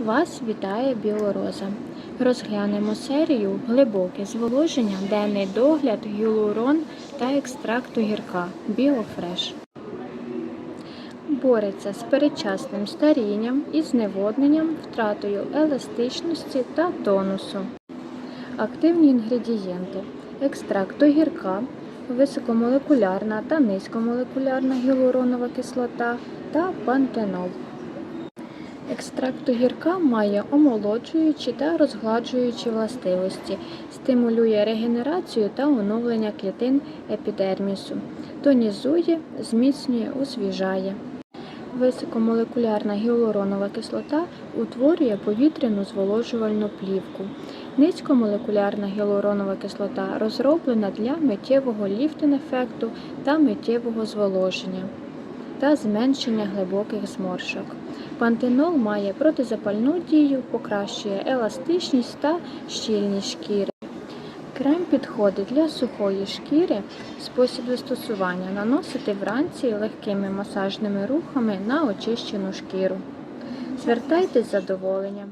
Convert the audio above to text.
Вас вітає Білороза. Розглянемо серію глибоке зволоження, денний догляд, гіалурон та екстракту гірка Біофреш. Бореться з передчасним старінням і зневодненням, втратою еластичності та тонусу. Активні інгредієнти: екстракт огірка, високомолекулярна та низькомолекулярна гіалуронова кислота та пантенол. Екстракт огірка має омолоджуючі та розгладжуючі властивості, стимулює регенерацію та оновлення клітин епідермісу, тонізує, зміцнює, освіжає. Високомолекулярна гіалуронова кислота утворює повітряну зволожувальну плівку. Низькомолекулярна гіалуронова кислота розроблена для миттєвого ліфтинг-ефекту та миттєвого зволоження та зменшення глибоких зморшок. Пантенол має протизапальну дію, покращує еластичність та щільність шкіри. Крем підходить для сухої шкіри. Спосіб застосування наносити вранці легкими масажними рухами на очищену шкіру. Звертайтесь з задоволенням.